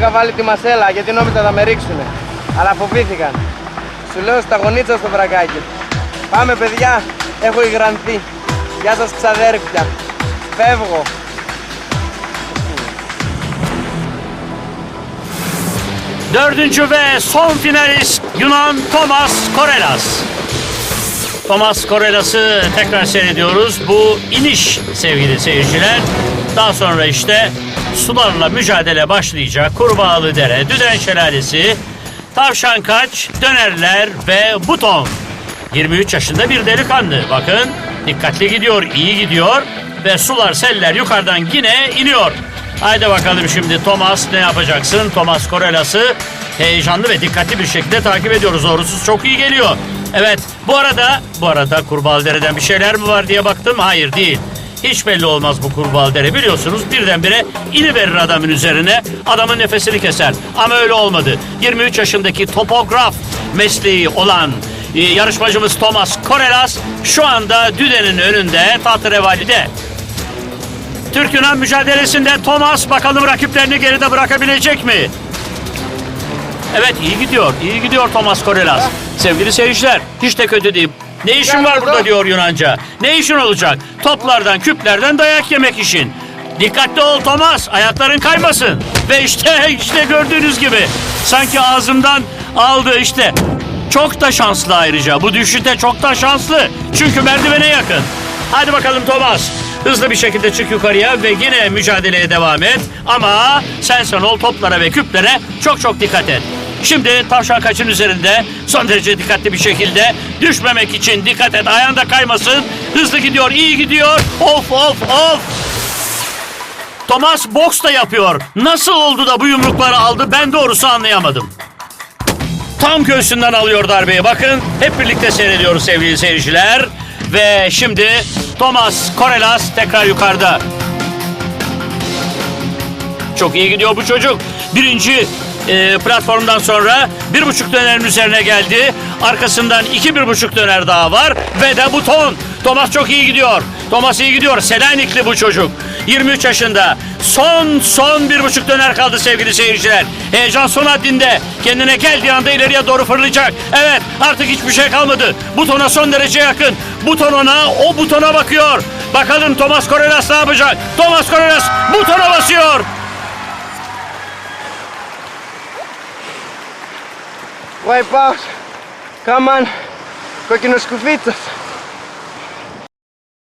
είχα βάλει τη μασέλα γιατί νόμιζα θα με ρίξουνε. Αλλά φοβήθηκαν. Σου λέω στα γονίτσα στο βρακάκι. Πάμε παιδιά, έχω υγρανθεί. Γεια σας ξαδέρφια. Φεύγω. Dördüncü ve son finalist Yunan Thomas Korelas. Thomas Korelas'ı tekrar seyrediyoruz. Bu iniş sevgili seyirciler. Daha sonra işte sularla mücadele başlayacak. Kurbağalı Dere, Düden Şelalesi, Tavşan Kaç, Dönerler ve Buton. 23 yaşında bir delikanlı. Bakın dikkatli gidiyor, iyi gidiyor ve sular, seller yukarıdan yine iniyor. Haydi bakalım şimdi Thomas ne yapacaksın? Thomas Korelas'ı heyecanlı ve dikkatli bir şekilde takip ediyoruz. Doğrusu çok iyi geliyor. Evet bu arada bu arada Kurbağalıdere'den bir şeyler mi var diye baktım. Hayır değil. Hiç belli olmaz bu Kurbağalıdere biliyorsunuz. Birdenbire iniverir adamın üzerine. Adamın nefesini keser. Ama öyle olmadı. 23 yaşındaki topograf mesleği olan e, yarışmacımız Thomas Korelas şu anda Düden'in önünde Tahterevalli'de. Türk Yunan mücadelesinde Thomas bakalım rakiplerini geride bırakabilecek mi? Evet iyi gidiyor. iyi gidiyor Thomas Korelas. Sevgili seyirciler hiç de kötü değil. Ne işin var burada diyor Yunanca. Ne işin olacak? Toplardan, küplerden dayak yemek işin. Dikkatli ol Thomas. Ayakların kaymasın. Ve işte işte gördüğünüz gibi. Sanki ağzımdan aldı işte. Çok da şanslı ayrıca. Bu düşüşte çok da şanslı. Çünkü merdivene yakın. Hadi bakalım Thomas. Hızlı bir şekilde çık yukarıya ve yine mücadeleye devam et. Ama sen sen ol toplara ve küplere çok çok dikkat et. Şimdi tavşan kaçın üzerinde son derece dikkatli bir şekilde düşmemek için dikkat et ayağında kaymasın. Hızlı gidiyor iyi gidiyor. Of of of. Thomas boks da yapıyor. Nasıl oldu da bu yumrukları aldı ben doğrusu anlayamadım. Tam göğsünden alıyor darbeyi. Bakın hep birlikte seyrediyoruz sevgili seyirciler. Ve şimdi Thomas Korelas tekrar yukarıda. Çok iyi gidiyor bu çocuk. Birinci e, platformdan sonra bir buçuk dönerin üzerine geldi. Arkasından iki bir buçuk döner daha var. Ve de buton. Thomas çok iyi gidiyor. Thomas iyi gidiyor. Selanikli bu çocuk. 23 yaşında. Son son bir buçuk döner kaldı sevgili seyirciler. Heyecan son haddinde. Kendine geldiği anda ileriye doğru fırlayacak. Evet artık hiçbir şey kalmadı. Butona son derece yakın. Buton ona o butona bakıyor. Bakalım Thomas Korelas ne yapacak? Thomas Korelas butona basıyor. wipe out. Come on, coquinho sko escufita.